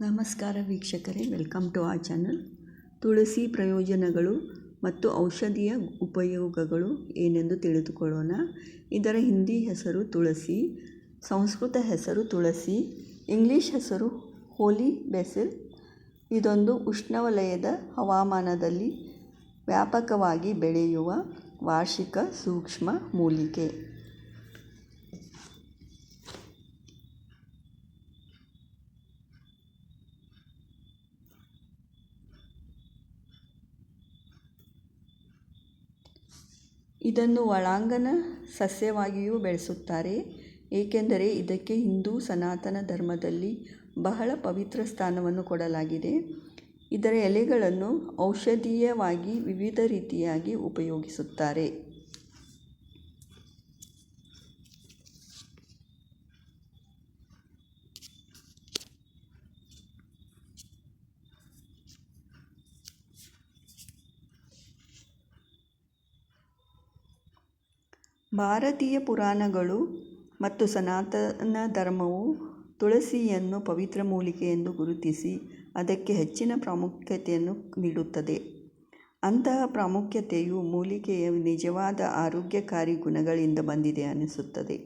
ನಮಸ್ಕಾರ ವೀಕ್ಷಕರೇ, welcome to ಆ ಚಾನಲ್ ತುಳಸಿ ಪ್ರಯೋಜನಗಳು ಮತ್ತು ಔಷಧೀಯ ಉಪಯೋಗಗಳು ಏನೆಂದು ತಿಳಿದುಕೊಳ್ಳೋಣ. ಇದರ ಹಿಂದಿ ಹೆಸರು ತುಳಸಿ, ಸಂಸ್ಕೃತ ಹೆಸರು ತುಳಸಿ, ಇಂಗ್ಲೀಷ್ ಹೆಸರು ಹೋಲಿ ಬೆಸಿಲ್. ಇದೊಂದು ಉಷ್ಣವಲಯದ ಹವಾಮಾನದಲ್ಲಿ ವ್ಯಾಪಕವಾಗಿ ಬೆಳೆಯುವ ವಾರ್ಷಿಕ ಸೂಕ್ಷ್ಮ ಮೂಲಿಕೆ. ಇದನ್ನು ಒಳಾಂಗಣ ಸಸ್ಯವಾಗಿಯೂ ಬೆಳೆಸುತ್ತಾರೆ, ಏಕೆಂದರೆ ಇದಕ್ಕೆ ಹಿಂದೂ ಸನಾತನ ಧರ್ಮದಲ್ಲಿ ಬಹಳ ಪವಿತ್ರ ಸ್ಥಾನವನ್ನು ಕೊಡಲಾಗಿದೆ. ಇದರ ಎಲೆಗಳನ್ನು ಔಷಧೀಯವಾಗಿ ವಿವಿಧ ರೀತಿಯಾಗಿ ಉಪಯೋಗಿಸುತ್ತಾರೆ. ಭಾರತೀಯ ಪುರಾಣಗಳು ಮತ್ತು ಸನಾತನ ಧರ್ಮವು ತುಳಸಿಯನ್ನು ಪವಿತ್ರ ಮೂಲಿಕೆ ಎಂದು ಗುರುತಿಸಿ ಅದಕ್ಕೆ ಹೆಚ್ಚಿನ ಪ್ರಾಮುಖ್ಯತೆಯನ್ನು ನೀಡುತ್ತದೆ. ಅಂತಹ ಪ್ರಾಮುಖ್ಯತೆಯು ಮೂಲಿಕೆಯ ನಿಜವಾದ ಆರೋಗ್ಯಕಾರಿ ಗುಣಗಳಿಂದ ಬಂದಿದೆ ಅನಿಸುತ್ತದೆ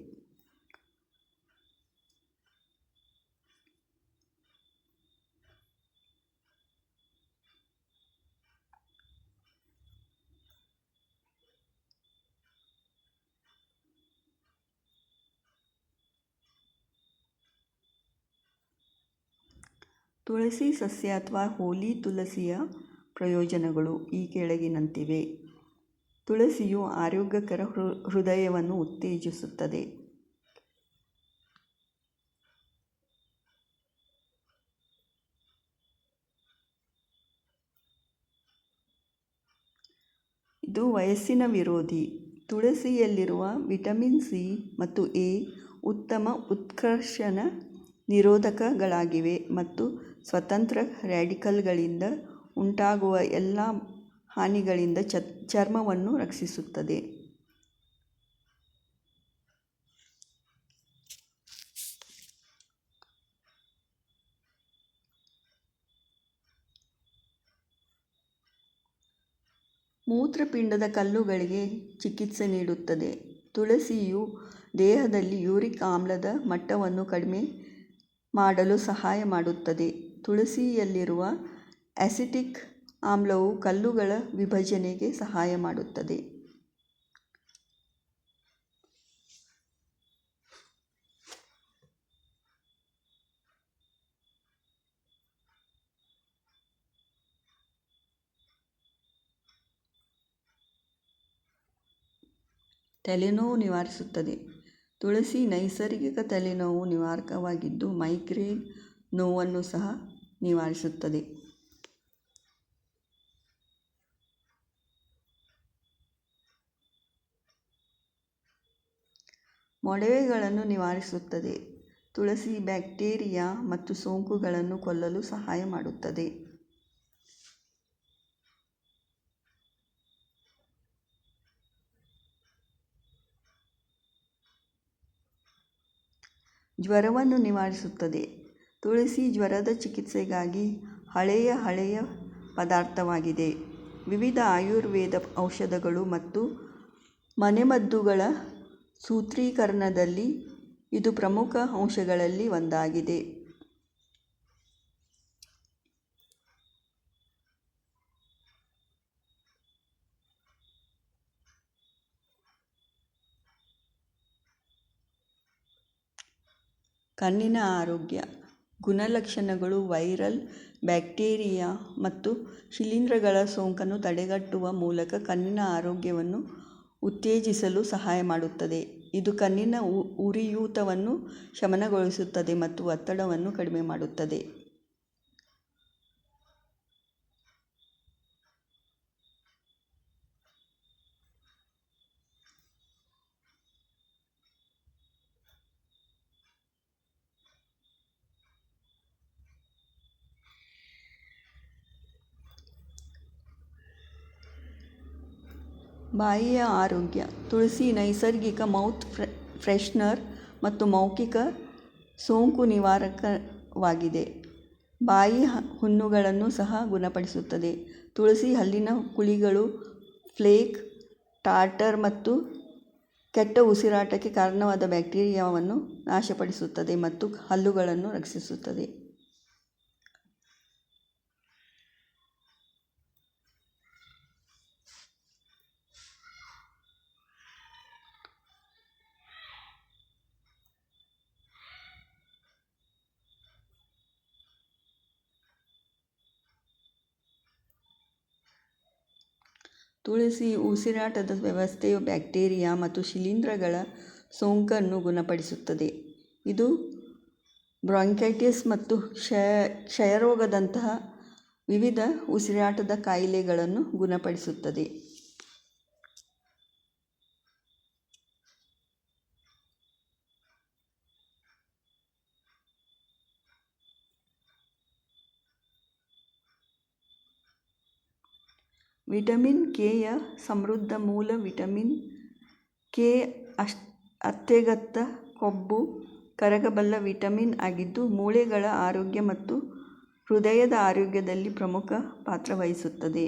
ತುಳಸಿ ಸಸ್ಯ ಅಥವಾ ಹೋಲಿ ತುಳಸಿಯ ಪ್ರಯೋಜನಗಳು ಈ ಕೆಳಗಿನಂತಿವೆ. ತುಳಸಿಯು ಆರೋಗ್ಯಕರ ಹೃದಯವನ್ನು ಉತ್ತೇಜಿಸುತ್ತದೆ. ಇದು ವಯಸ್ಸಿನ ವಿರೋಧಿ. ತುಳಸಿಯಲ್ಲಿರುವ ವಿಟಮಿನ್ ಸಿ ಮತ್ತು ಎ ಉತ್ತಮ ಉತ್ಕರ್ಷಣ ನಿರೋಧಕಗಳಾಗಿವೆ ಮತ್ತು ಸ್ವತಂತ್ರ ರ್ಯಾಡಿಕಲ್ಗಳಿಂದ ಉಂಟಾಗುವ ಎಲ್ಲ ಹಾನಿಗಳಿಂದ ಚರ್ಮವನ್ನು ರಕ್ಷಿಸುತ್ತದೆ. ಮೂತ್ರಪಿಂಡದ ಕಲ್ಲುಗಳಿಗೆ ಚಿಕಿತ್ಸೆ ನೀಡುತ್ತದೆ. ತುಳಸಿಯು ದೇಹದಲ್ಲಿ ಯೂರಿಕ್ ಆಮ್ಲದ ಮಟ್ಟವನ್ನು ಕಡಿಮೆ ಮಾಡಲು ಸಹಾಯ ಮಾಡುತ್ತದೆ. ತುಳಸಿಯಲ್ಲಿರುವ ಅಸಿಟಿಕ್ ಆಮ್ಲವು ಕಲ್ಲುಗಳ ವಿಭಜನೆಗೆ ಸಹಾಯ ಮಾಡುತ್ತದೆ. ತಲೆನೋವು ನಿವಾರಿಸುತ್ತದೆ. ತುಳಸಿ ನೈಸರ್ಗಿಕ ತಲೆನೋವು ನಿವಾರಕವಾಗಿದ್ದು ಮೈಗ್ರೇನ್ ನೋವನ್ನು ಸಹ ನಿವಾರಿಸುತ್ತದೆ. ಮೊಡವೆಗಳನ್ನು ನಿವಾರಿಸುತ್ತದೆ. ತುಳಸಿ ಬ್ಯಾಕ್ಟೀರಿಯಾ ಮತ್ತು ಸೋಂಕುಗಳನ್ನು ಕೊಲ್ಲಲು ಸಹಾಯ ಮಾಡುತ್ತದೆ. ಜ್ವರವನ್ನು ನಿವಾರಿಸುತ್ತದೆ. ತುಳಸಿ ಜ್ವರದ ಚಿಕಿತ್ಸೆಗಾಗಿ ಹಳೆಯ ಹಳೆಯ ಪದಾರ್ಥವಾಗಿದೆ. ವಿವಿಧ ಆಯುರ್ವೇದ ಔಷಧಗಳು ಮತ್ತು ಮನೆಮದ್ದುಗಳ ಸೂತ್ರೀಕರಣದಲ್ಲಿ ಇದು ಪ್ರಮುಖ ಅಂಶಗಳಲ್ಲಿ ಒಂದಾಗಿದೆ. ಕಣ್ಣಿನ ಆರೋಗ್ಯ. ಗುಣಲಕ್ಷಣಗಳು ವೈರಲ್ ಬ್ಯಾಕ್ಟೀರಿಯಾ ಮತ್ತು ಶಿಲೀಂಧ್ರಗಳ ಸೋಂಕನ್ನು ತಡೆಗಟ್ಟುವ ಮೂಲಕ ಕಣ್ಣಿನ ಆರೋಗ್ಯವನ್ನು ಉತ್ತೇಜಿಸಲು ಸಹಾಯ ಮಾಡುತ್ತದೆ. ಇದು ಕಣ್ಣಿನ ಉರಿಯೂತವನ್ನು ಶಮನಗೊಳಿಸುತ್ತದೆ ಮತ್ತು ಒತ್ತಡವನ್ನು ಕಡಿಮೆ ಮಾಡುತ್ತದೆ. ಬಾಯಿಯ ಆರೋಗ್ಯ. ತುಳಸಿ ನೈಸರ್ಗಿಕ ಮೌತ್ ಫ್ರೆಶ್ನರ್ ಮತ್ತು ಮೌಖಿಕ ಸೋಂಕು ನಿವಾರಕವಾಗಿದೆ. ಬಾಯಿ ಹುಣ್ಣುಗಳನ್ನು ಸಹ ಗುಣಪಡಿಸುತ್ತದೆ. ತುಳಸಿ ಹಲ್ಲಿನ ಕುಳಿಗಳು ಫ್ಲೇಕ್, ಟಾರ್ಟರ್ ಮತ್ತು ಕೆಟ್ಟ ಉಸಿರಾಟಕ್ಕೆ ಕಾರಣವಾದ ಬ್ಯಾಕ್ಟೀರಿಯಾವನ್ನು ನಾಶಪಡಿಸುತ್ತದೆ ಮತ್ತು ಹಲ್ಲುಗಳನ್ನು ರಕ್ಷಿಸುತ್ತದೆ. ತುಳಸಿ, ಉಸಿರಾಟದ ವ್ಯವಸ್ಥೆಯು ಬ್ಯಾಕ್ಟೀರಿಯಾ ಮತ್ತು ಶಿಲೀಂಧ್ರಗಳ ಸೋಂಕನ್ನು ಗುಣಪಡಿಸುತ್ತದೆ. ಇದು ಬ್ರಾಂಕೈಟಿಸ್ ಮತ್ತು ಕ್ಷಯ, ಕ್ಷಯರೋಗದಂತಹ ವಿವಿಧ ಉಸಿರಾಟದ ಕಾಯಿಲೆಗಳನ್ನು ಗುಣಪಡಿಸುತ್ತದೆ. ವಿಟಮಿನ್ ಕೆಯ ಸಮೃದ್ಧ ಮೂಲ ವಿಟಮಿನ್ ಕೆ ಅಷ್ ಕೊಬ್ಬು, ಕರಗಬಲ್ಲ ವಿಟಮಿನ್ ಆಗಿದ್ದು ಮೂಳೆಗಳ ಆರೋಗ್ಯ ಮತ್ತು ಹೃದಯದ ಆರೋಗ್ಯದಲ್ಲಿ ಪ್ರಮುಖ ಪಾತ್ರ ವಹಿಸುತ್ತದೆ.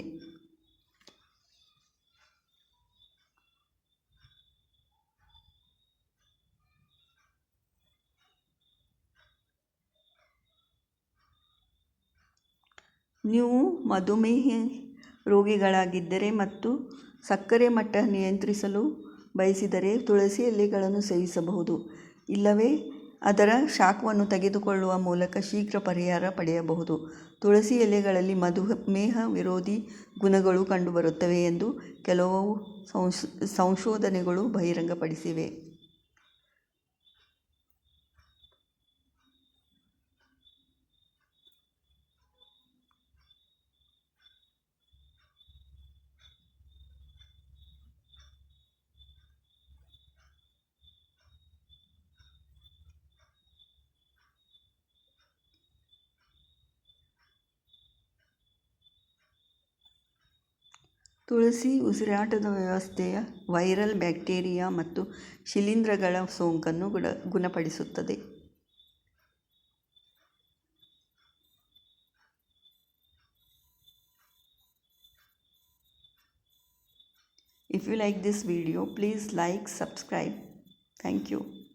ನೀವು ಮಧುಮೇಹ ರೋಗಿಗಳಾಗಿದ್ದರೆ ಮತ್ತು ಸಕ್ಕರೆ ಮಟ್ಟ ನಿಯಂತ್ರಿಸಲು ಬಯಸಿದರೆ ತುಳಸಿ ಎಲೆಗಳನ್ನು ಸೇವಿಸಬಹುದು. ಇಲ್ಲವೇ, ಅದರ ಶಾಖವನ್ನು ತೆಗೆದುಕೊಳ್ಳುವ ಮೂಲಕ ಶೀಘ್ರ ಪರಿಹಾರ ಪಡೆಯಬಹುದು. ತುಳಸಿ ಎಲೆಗಳಲ್ಲಿ ಮಧುಮೇಹ ವಿರೋಧಿ ಗುಣಗಳು ಕಂಡುಬರುತ್ತವೆ ಎಂದು ಕೆಲವು ಸಂಶೋಧನೆಗಳು ಬಹಿರಂಗಪಡಿಸಿವೆ. ತುಳಸಿ ಉಸಿರಾಟದ ವ್ಯವಸ್ಥೆಯ ವೈರಲ್ ಬ್ಯಾಕ್ಟೀರಿಯಾ ಮತ್ತು ಶಿಲೀಂಧ್ರಗಳ ಸೋಂಕನ್ನು ಗುಣ ಗುಣಪಡಿಸುತ್ತದೆ If you like this video, please like, subscribe. Thank you.